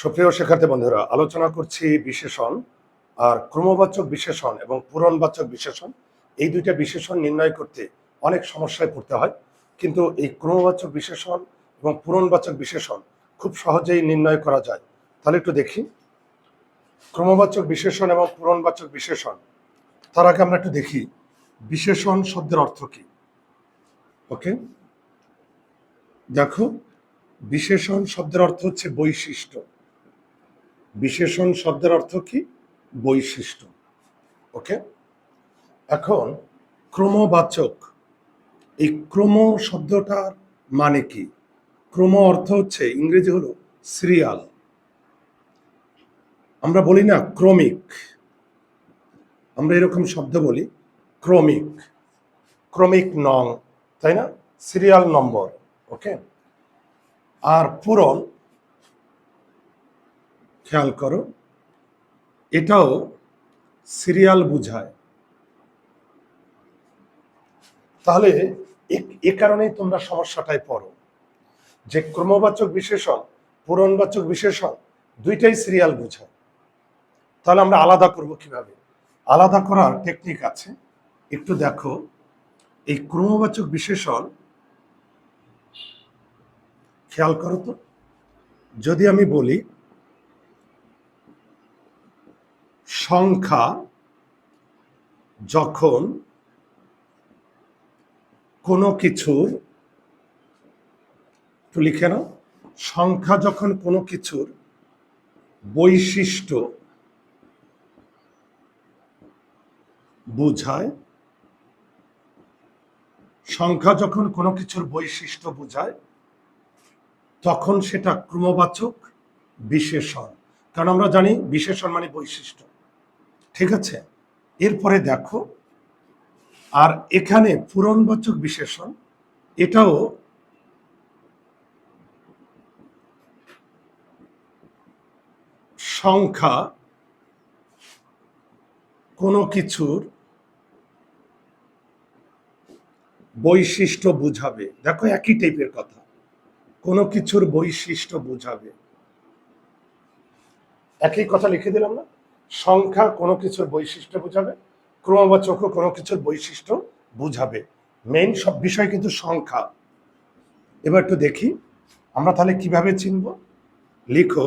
সুপ্রিয় শিক্ষার্থী বন্ধুরা, আলোচনা করছি বিশেষণ আর ক্রমবাচক বিশেষণ এবং পূরণবাচক বিশেষণ। এই দুইটা বিশেষণ নির্ণয় করতে অনেক সমস্যায় পড়তে হয়, কিন্তু এই ক্রমবাচক বিশেষণ এবং পূরণবাচক বিশেষণ খুব সহজেই নির্ণয় করা যায়। তাহলে একটু দেখি। ক্রমবাচক বিশেষণ এবং পূরণবাচক বিশেষণ। তার আগে আমরা একটু দেখি, বিশেষণ শব্দের অর্থ কি? ওকে দেখো, বিশেষণ শব্দের অর্থ হচ্ছে বৈশিষ্ট্য। বিশেষণ শব্দের অর্থ কি? বৈশিষ্ট্য। ওকে এখন ক্রমবাচক। এই ক্রম শব্দটার মানে কি? ক্রম অর্থ হচ্ছে, ইংরেজি হলো সিরিয়াল আমরা বলি না ক্রমিক। আমরা এরকম শব্দ বলি ক্রমিক। ক্রমিক নং, তাই না? সিরিয়াল নম্বর ওকে আর পূরণ খেয়াল করো, এটাও সিরিয়াল বুঝায়। তাহলে এ- কারণেই তোমরা সমস্যাটায় পড়ো। যে ক্রমবাচক বিশেষণ, পূরণবাচক বিশেষণ, দুইটাই সিরিয়াল বুঝায়। তাহলে আমরা আলাদা করব কীভাবে? আলাদা করার টেকনিক আছে। একটু দেখো, এই ক্রমবাচক বিশেষণ, খেয়াল করো তো। যদি আমি বলি সংখ্যা যখন কোনো কিছুর একটু লিখে নাও, সংখ্যা যখন কোনো কিছুর বৈশিষ্ট্য বুঝায়, সংখ্যা যখন কোনো কিছুর বৈশিষ্ট্য বোঝায়, তখন সেটা ক্রমবাচক বিশেষণ। কারণ আমরা জানি বিশেষণ মানে বৈশিষ্ট্য। ঠিক আছে? এরপরে দেখো, আর এখানে পূরণবাচক বিশেষণ, এটাও সংখ্যা কোনো কিছুর বৈশিষ্ট্য বুঝাবে। দেখো একই টাইপের কথা। কোনো কিছুর বৈশিষ্ট্য বুঝাবে। একই কথা লিখে দিলাম না? সংখ্যা কোনো কিছুর বৈশিষ্ট্য বুঝাবে ক্রমবাচকও কোনো কিছুর বৈশিষ্ট্য বুঝাবে। মেইন সব বিষয় কিন্তু সংখ্যা। এবার একটু দেখি, আমরা তাহলে কীভাবে চিনব? লিখো,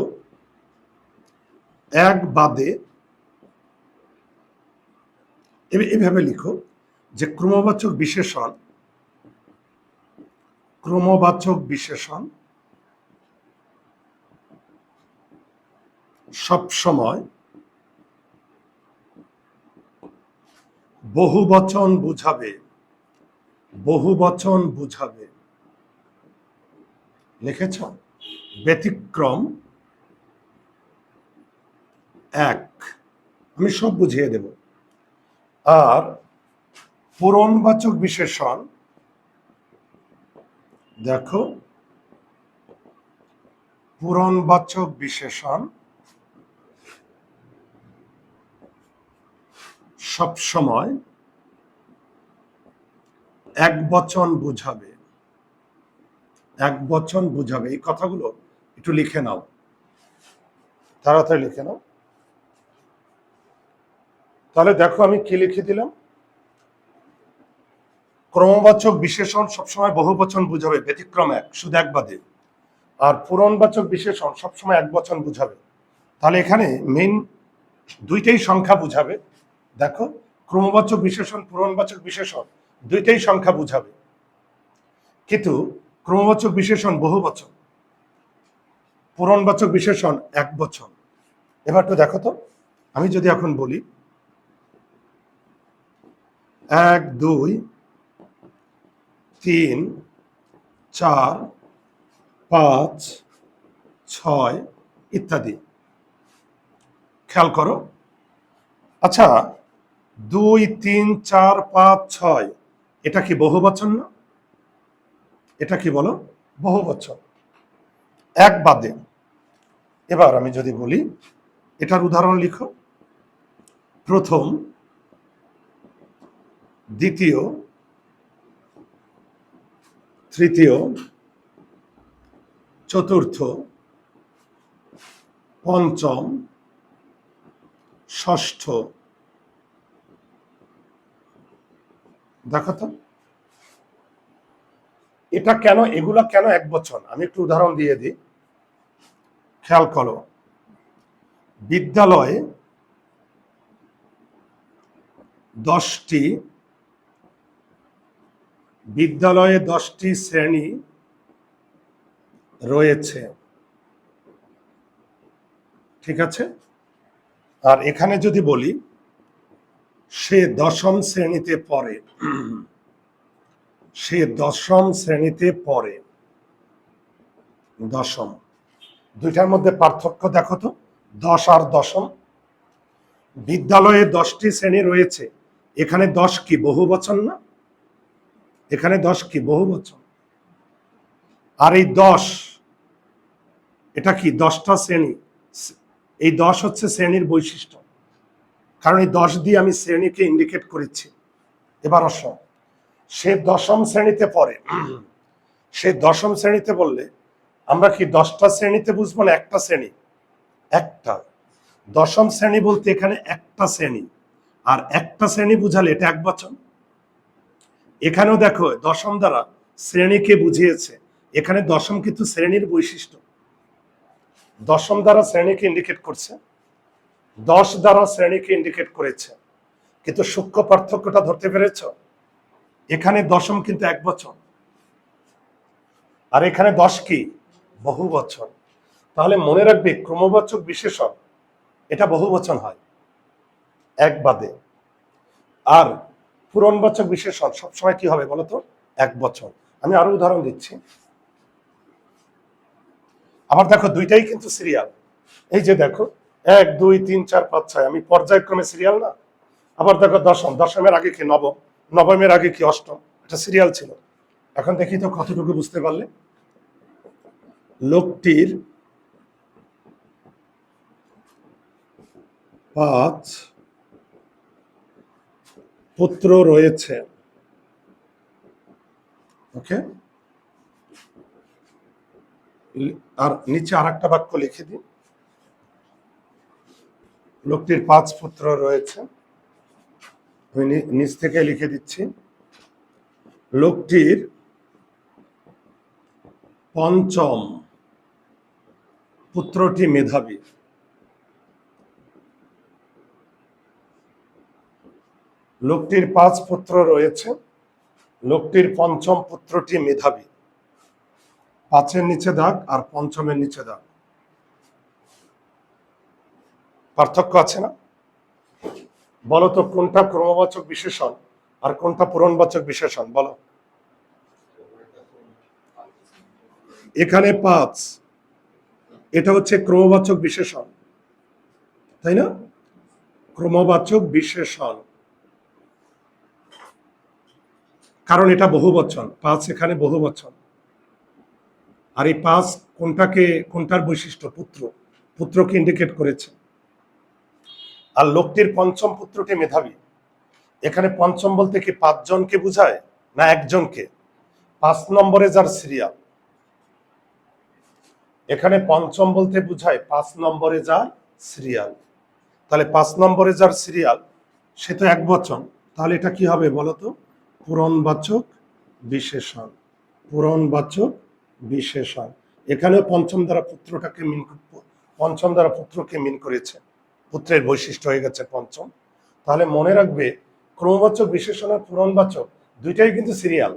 এক বাদে এভাবে লিখো, যে ক্রমবাচক বিশেষণ ক্রমবাচক বিশেষণ সবসময় বহু বচন বুঝাবে, বহু বচন বুঝাবে। লিখেছ? ব্যতিক্রম এক। আমি সব বুঝিয়ে দেব। আর পূরণবাচক বিশেষণ, দেখো। পূরণবাচক বিশেষণ সবসময় এক বচন বুঝাবে। এক বচন বুঝাবে। এই কথাগুলো একটু লিখে নাও। তাড়াতাড়ি লিখে নাও। তাহলে দেখো আমি কি লিখে দিলাম? ক্রমবাচক বিশেষণ সবসময় বহু বচন বুঝাবে, ব্যতিক্রম এক, শুধু এক বাদে। আর পূরণবাচক বিশেষণ সবসময় এক বচন বুঝাবে। তাহলে এখানে মেইন দুইটাই সংখ্যা বুঝাবে। দেখো, ক্রমবাচক বিশেষণ, পূরণবাচক বিশেষণ, দুইটাই সংখ্যা বুঝাবে। কিন্তু ক্রমবাচক বিশেষণ বহু বছর পূরণবাচক বিশেষণ এক বছর এবার তো দেখো তো, আমি যদি এখন বলি, এক, দুই, তিন, চার, পাঁচ, ছয় ইত্যাদি। খেয়াল করো। আচ্ছা দুই, তিন, চার, পাঁচ, ছয়। এটা কি বহু বচন না? এটা কি বলো? বহু বচন। এক বাদে এবার আমি যদি বলি, এটার উদাহরণ লিখো। প্রথম, দ্বিতীয়, তৃতীয়, চতুর্থ, পঞ্চম, ষষ্ঠ দেখো তো। এটা কেন, এগুলা কেন এক বছর? আমি একটু উদাহরণ দিয়ে দিই। খেয়াল করো, বিদ্যালয়ে দশটি বিদ্যালয়ে দশটি শ্রেণি রয়েছে। ঠিক আছে? আর এখানে যদি বলি সে দশম শ্রেণীতে পড়ে। সে দশম শ্রেণীতে পড়ে। দশম। দুইটার মধ্যে পার্থক্য দেখো তো। দশ আর দশম। বিদ্যালয়ে দশটি শ্রেণি রয়েছে। এখানে দশ কি বহু বচন না? এখানে দশ কি বহু বচন? আর এই দশ, এটা কি দশটা শ্রেণি? এই দশ হচ্ছে শ্রেণির বৈশিষ্ট্য। কারণ এই দশ দিয়ে আমি শ্রেণীকে ইন্ডিকেট করেছি। এবার অসম সে দশম শ্রেণীতে পড়ে। সে দশম শ্রেণীতে বললে, আমরা কি দশটা শ্রেণীতে বুঝব না একটা শ্রেণি? একটা। দশম শ্রেণি বলতে এখানে একটা শ্রেণি। আর একটা শ্রেণি বুঝালে এটা এক বচন। এখানেও দেখো, দশম দ্বারা শ্রেণীকে বুঝিয়েছে। এখানে দশম কিন্তু শ্রেণির বৈশিষ্ট্য। দশম দ্বারা শ্রেণীকে ইন্ডিকেট করছে। দশ দ্বারা শ্রেণীকে ইন্ডিকেট করেছে। কিন্তু সূক্ষ্ম পার্থক্যটা ধরতে পেরেছ? এখানে দশম কিন্তু এক বছর। আর এখানে দশ কি? বহু বছর। তাহলে মনে রাখবে, ক্রমবাচক বিশেষণ, এটা বহু বচন হয়। এক বাদে। আর পূরণবাচক বিশেষণ সবসময় কি হবে বলতো? এক বছর। আমি আরও উদাহরণ দিচ্ছি। আবার দেখো, দুইটাই কিন্তু সিরিয়াল এই যে দেখো এক, দুই, তিন, চার, পাঁচ, ছয়। আমি পর্যায়ক্রমে সিরিয়াল না? আবার দেখো দশম। দশমের আগে কি নবম? নবমের আগে কি অষ্টম? এটা সিরিয়াল ছিল। এখন দেখি তো কতটুকু বুঝতে পারলে। লোকটির পাঁচ পুত্র রয়েছে। ওকে? আর নিচে আর একটা বাক্য লিখে দিন লোকটির পাঁচ পুত্র রয়েছে। আমি থেকে লিখে দিচ্ছি। লোকটির পঞ্চম পুত্রটি মেধাবী। লোকটির পাঁচ পুত্র রয়েছে। লোকটির পঞ্চম পুত্রটি মেধাবী। পাঁচের নিচে দাগ আর পঞ্চমের নিচে দাগ। পার্থক্য আছে না? বলো তো কোনটা ক্রমবাচক বিশেষণ আর কোনটা পূরণবাচক বিশেষণ? বলো। এখানে পাঁচ। এটা হচ্ছে ক্রমবাচক বিশেষণ। তাই না? ক্রমবাচক বিশেষণ। কারণ এটা বহু বচন পাঁচ এখানে বহু বচন আর এই পাঁচ কোনটাকে, কোনটার বৈশিষ্ট্য? পুত্র। পুত্রকে ইন্ডিকেট করেছে। আর লোকটির পঞ্চম পুত্রটি মেধাবী। এখানে পঞ্চম বলতে কি পাঁচজনকে বুঝায় না একজনকে? পাঁচ নম্বরে যার সিরিয়াল এখানে পঞ্চম বলতে বুঝায় পাঁচ নম্বরে যার সিরিয়াল তাহলে পাঁচ নম্বরে যার সিরিয়াল সে তো এক বচন। তাহলে এটা কি হবে বলতো পূরণবাচক বিশেষণ। পূরণবাচক বিশেষণ। এখানেও পঞ্চম দ্বারা পুত্রটাকে মিন পঞ্চম দ্বারা পুত্রকে মিন করেছে। পুত্রের বৈশিষ্ট্য হয়ে গেছে পঞ্চম। তাহলে মনে রাখবে, ক্রমবাচক বিশেষণ আর পূরণবাচক দুইটাই কিন্তু সিরিয়াল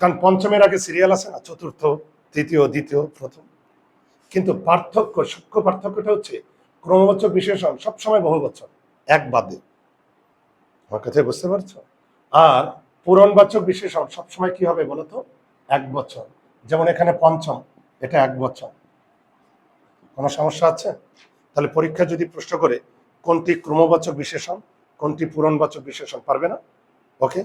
কারণ পঞ্চমের আগে সিরিয়াল আছে না, চতুর্থ, তৃতীয়, দ্বিতীয়, প্রথম। কিন্তু পার্থক্য, সূক্ষ্ম পার্থক্যটা হচ্ছে ক্রমবাচক বিশেষণ সবসময় বহু বছর, এক বাদে। আমার কথায় বুঝতে পারছ? আর পূরণবাচক বিশেষণ সবসময় কি হবে বলতো এক বছর। যেমন এখানে পঞ্চম, এটা এক বছর। কোনো সমস্যা আছে? তাহলে পরীক্ষা যদি প্রশ্ন করে কোনটি ক্রমবাচক বিশেষণ কোনটি পূরণবাচক বিশেষণ পারবে না? ওকে